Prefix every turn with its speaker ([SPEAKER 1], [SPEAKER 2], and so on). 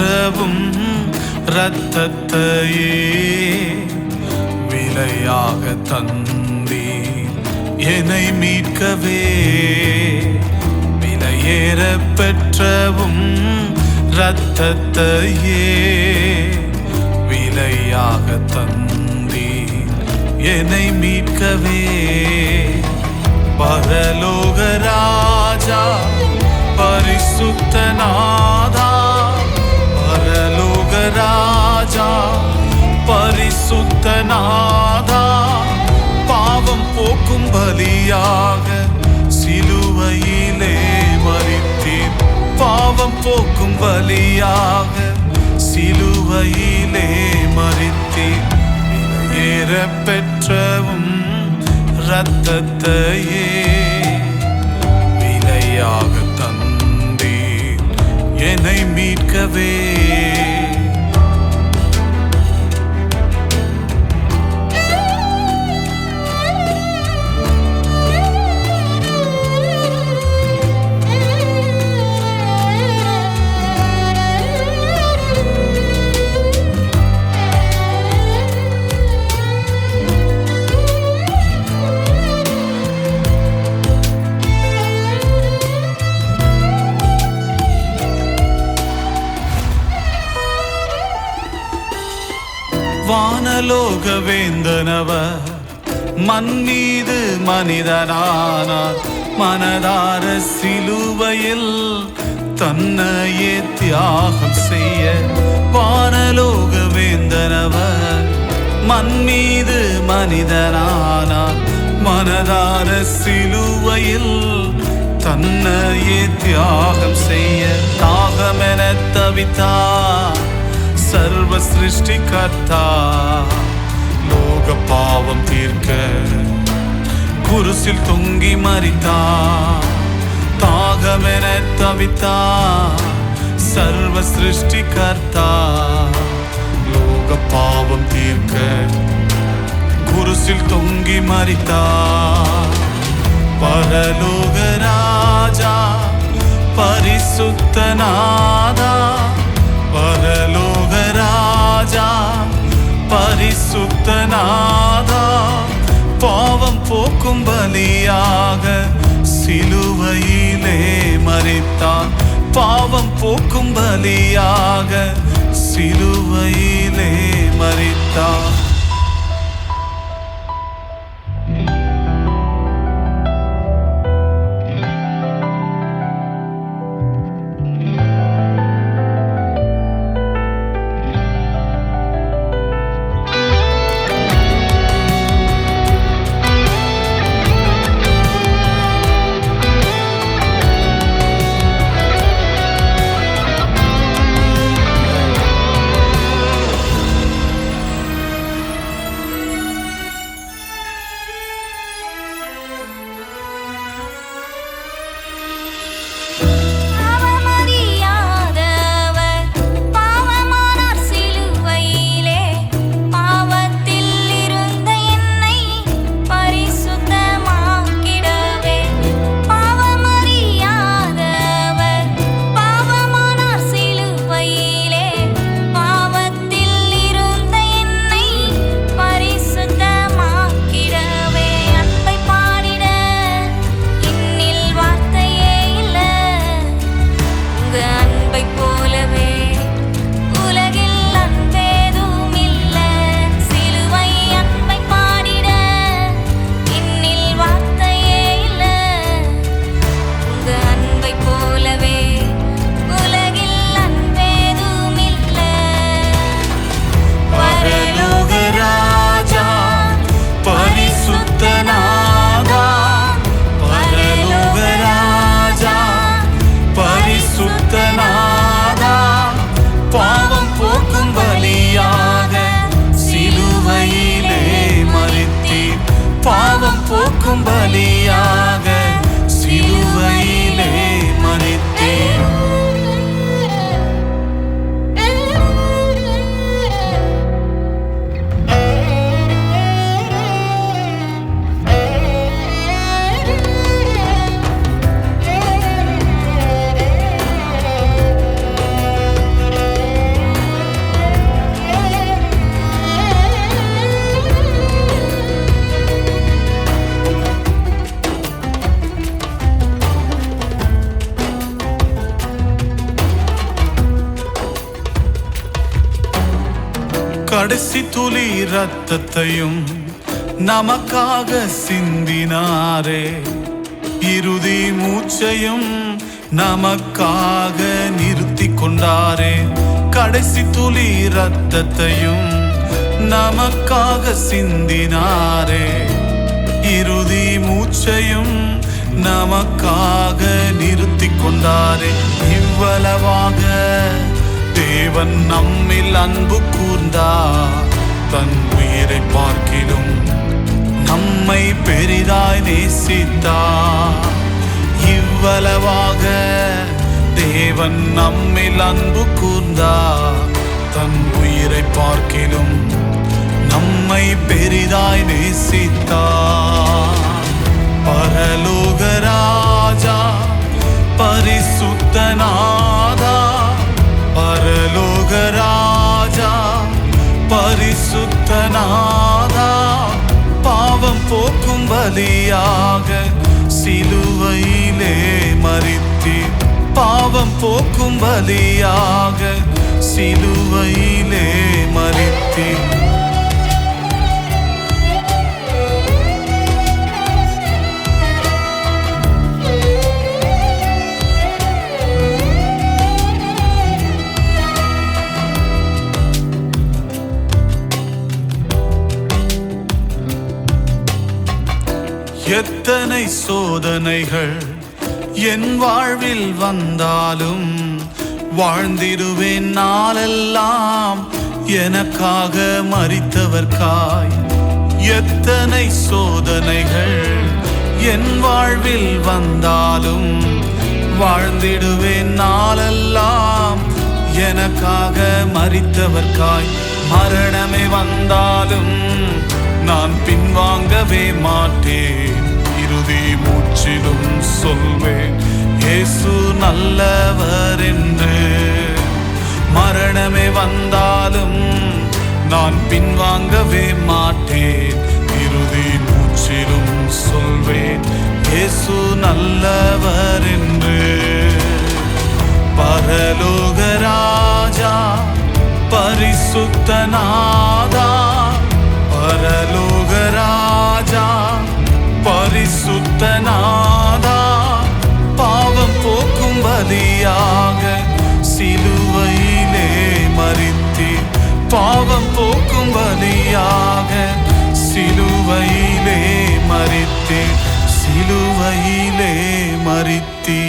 [SPEAKER 1] மாற்றவும் இரத்தத்தையே விலையாக தந்தீ என்னை மீட்கவே விலையேற பெற்றவும் இரத்தத்தையே விலையாக தந்தீ என்னை மீட்கவே பரலோக ராஜா பரிசுத்தனா ராஜா பரிசுத்த நாதா பாவம் போக்கும் பலியாக சிலுவையிலே மறித்தீர். பாவம் போக்கும் பலியாக சிலுவையிலே மறித்தீர். ஏற பெற்றவும் ரத்தத்தையே விலையாக தந்தீர். என்னை மீட்கவே வானலோக வேந்தனவ மனிதனானார் மனதார சிலுவையில் தன்னையே தியாகம் செய்ய வானலோக வேந்தனவர் மண்மீது மனிதனானார் மனதார சிலுவையில் தன்னையே தியாகம் செய்ய தாகமென தவித்தா சர்வ சிருஷ்டி கர்த்தா லோக பாவம் தீர்க்க. குருசில் தொங்கி மறித்தா. தாகமென தவித்தா. சர்வ சிருஷ்டி கர்த்தா லோக பாவம் தீர்க்க. குருசில் தொங்கி மறித்தா. பரலோக ராஜா பரிசுத்தனா பலியாக சிலுவையிலே மறித்தான். பாவம் போக்கும் பலியாக சிலுவையிலே மறித்தான். கடைசி துளி ரத்தத்தையும் நமக்காக சிந்தினாரே. இறுதி மூச்சையும் நமக்காக நிறுத்தி கொண்டாரே. கடைசி துளி ரத்தத்தையும் நமக்காக சிந்தினாரே. இறுதி மூச்சையும் நமக்காக நிறுத்தி கொண்டாரே. இவ்வளவாக தேவன் நம்மில் அன்பு கூர்ந்தா தன் உயிரை பார்க்கிலும் நம்மை பெரிதாய் நேசித்தா. இவ்வளவாக தேவன் நம்மில் அன்பு கூர்ந்தா தன் உயிரை பார்க்கிலும் நம்மை பெரிதாய் நேசித்தா. பரலோக பரிசுத்தநாதா பாவம் போக்கும் பலியாக சிலுவையிலே மறித்தி பாவம் போக்கும் பலியாக சிலுவையிலே மறித்தி எத்தனை சோதனைகள். என் வாழ்வில் வந்தாலும் வாழ்ந்திடுவேன் நாளெல்லாம். எனக்காக மறித்தவர்காய். எத்தனை சோதனைகள் என் வாழ்வில் வந்தாலும் வாழ்ந்திடுவேன் நாளெல்லாம். எனக்காக மறித்தவர்காய். மரணமே வந்தாலும் நான் பின்வாங்கவே மாட்டேன். இறுதி மூச்சிலும் சொல்வேன் இயேசு நல்லவர் என்று. மரணமே வந்தாலும் நான் பின்வாங்கவே மாட்டேன். இறுதி மூச்சிலும் சொல்வேன் இயேசு நல்லவர் என்று. பரலோக ராஜா பரிசுத்தநாதா பரலோக ராஜா பரிசுத்தநாதா பாவம் போக்கும் பலியாக சிலுவையிலே மறித்தி பாவம் போக்கும் பலியாக சிலுவையிலே மறித்தி சிலுவையிலே மறித்தி